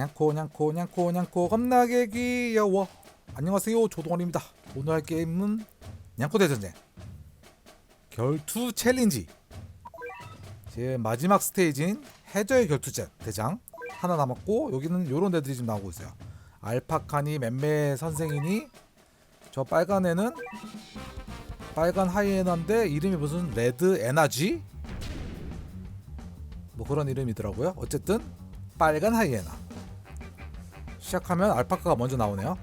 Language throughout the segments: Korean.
냥코 냥코 냥코 냥코 겁나게 귀여워. 안녕하세요 조동원입니다. 오늘 할 게임은 냥코 대전쟁. 결투 챌린지. 제 마지막 스테이지인 해저의 결투 대장. 하나 남았고 여기는 요런 애들이 좀 나오고 있어요. 알파카니 맴매 선생이니 저 빨간 애는 빨간 하이에나인데 이름이 무슨 레드 에너지? 뭐 그런 이름이더라고요. 어쨌든 빨간 하이에나 시작하면 알파카가 먼저 나오네요.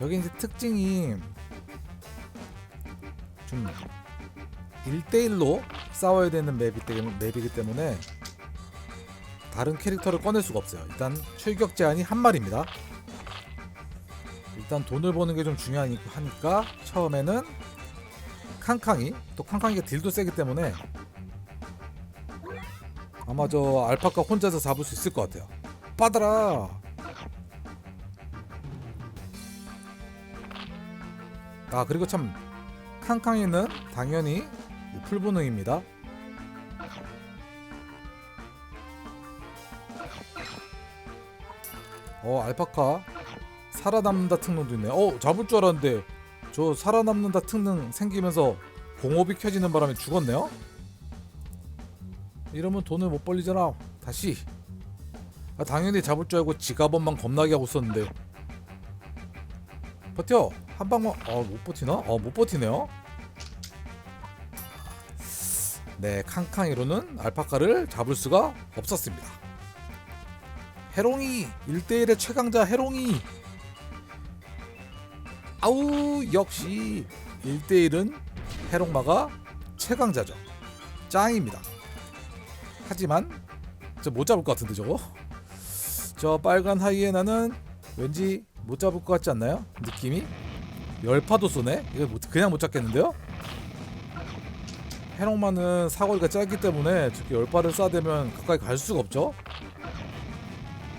여기 이제 특징이 좀 1대1로 싸워야 되는 맵이기 때문에 다른 캐릭터를 꺼낼 수가 없어요. 일단 출격 제한이 한 마리입니다. 일단 돈을 버는 게 좀 중요하니까 처음에는 캉캉이 또 캉캉이가 딜도 세기 때문에 아마 저 알파카 혼자서 잡을 수 있을 것 같아요. 빠더라. 아 그리고 참 캉캉이는 당연히 풀분능입니다. 어 알파카 살아남는다 특능도 있네. 어 잡을 줄 알았는데 저 살아남는다 특능 생기면서 공업이 켜지는 바람에 죽었네요. 이러면 돈을 못 벌리잖아. 다시. 아, 당연히 잡을 줄 알고 지갑원만 겁나게 하고 있었는데. 버텨. 한 방만. 아못 버티나? 아못 버티네요. 네, 캉캉이로는 알파카를 잡을 수가 없었습니다. 해롱이 1대1의 최강자 해롱이. 아우 역시 1대1은 해롱마가 최강자죠. 짱입니다. 하지만 저못 잡을 것 같은데 저거 저 빨간 하이에나는 왠지 못 잡을 것 같지 않나요? 느낌이 열파도 쏘네 이거 못- 그냥 못 잡겠는데요? 해롱마는 사거리가 짧기 때문에 저렇게 열파를 쏴대면 가까이 갈 수가 없죠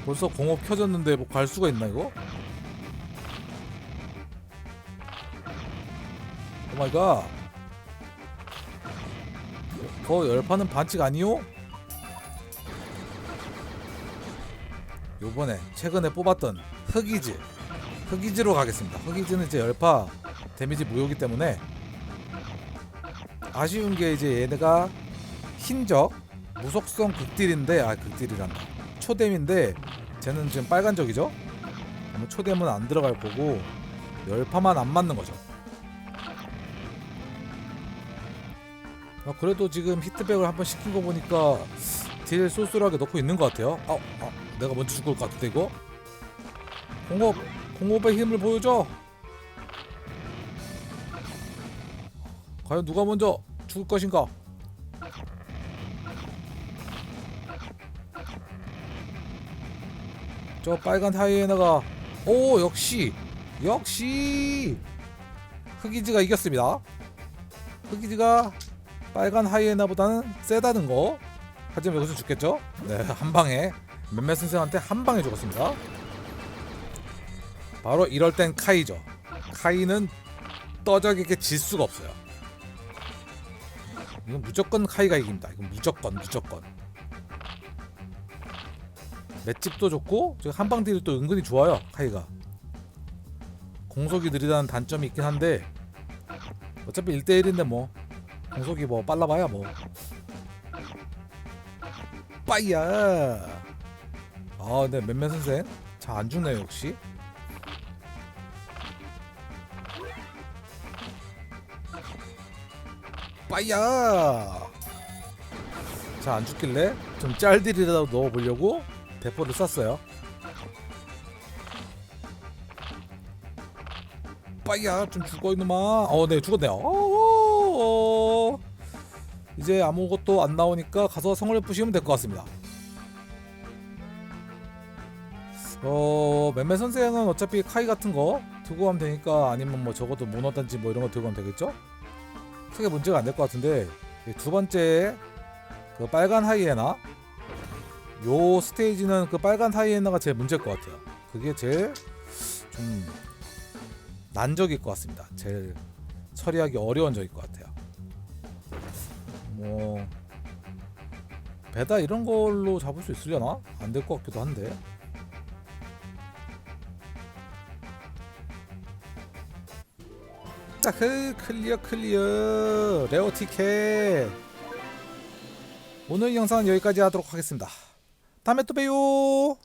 벌써 공업 켜졌는데 뭐 갈 수가 있나 이거? 오마이갓 거 열파는 반칙 아니요? 요번에 최근에 뽑았던 흑이즈. 흑이즈로 가겠습니다. 흑이즈는 이제 열파 데미지 무효기 때문에 아쉬운 게 이제 얘네가 흰적 무속성 극딜인데 아 극딜이란다. 초뎀인데 쟤는 지금 빨간적이죠? 초뎀은 안 들어갈 거고 열파만 안 맞는 거죠. 아, 그래도 지금 히트백을 한번 시킨 거 보니까 딜 쏠쏠하게 넣고 있는 것 같아요. 아, 아 내가 먼저 죽을 것 같은데 이거? 공업 공업의 힘을 보여줘. 과연 누가 먼저 죽을 것인가? 저 빨간 하이에나가 오 역시 역시 흑이즈가 이겼습니다. 흑이즈가 빨간 하이에나보다는 세다는 거 하지만 여기서 죽겠죠 네 한 방에 몇몇 선생한테 한 방에 죽었습니다. 바로 이럴 땐 카이죠. 카이는 떠적에게 질 수가 없어요. 이건 무조건 카이가 이깁니다. 이건 무조건 무조건. 맷집도 좋고 한방 딜이 또 은근히 좋아요. 카이가. 공속이 느리다는 단점이 있긴 한데 어차피 1대1인데 뭐 공속이 뭐 빨라봐야 뭐 빠이야. 아 근데 맨맨 선생? 잘 안 죽네요 역시? 빠이야. 잘 안 죽길래? 좀 짤딜이라도 넣어보려고 대포를 쐈어요. 빠이야 좀 죽어 이놈아. 어 네 죽었네요. 어어어. 이제 아무것도 안 나오니까 가서 성을 부시면 될 것 같습니다 어 맴매 선생은 어차피 카이 같은 거 들고 가면 되니까 아니면 뭐 적어도 모너단지 뭐 이런 거 들고 가면 되겠죠? 크게 문제가 안 될 것 같은데 이두 번째 그 빨간 하이에나 요 스테이지는 그 빨간 하이에나가 제일 문제일 것 같아요. 그게 제일 좀 난적일 것 같습니다. 제일 처리하기 어려운 적일 것 같아요. 뭐 배다 이런 걸로 잡을 수 있으려나? 안 될 것 같기도 한데. 자, 그 클리어 클리어 레어 티켓. 오늘 영상은 여기까지 하도록 하겠습니다. 다음에 또 봬요.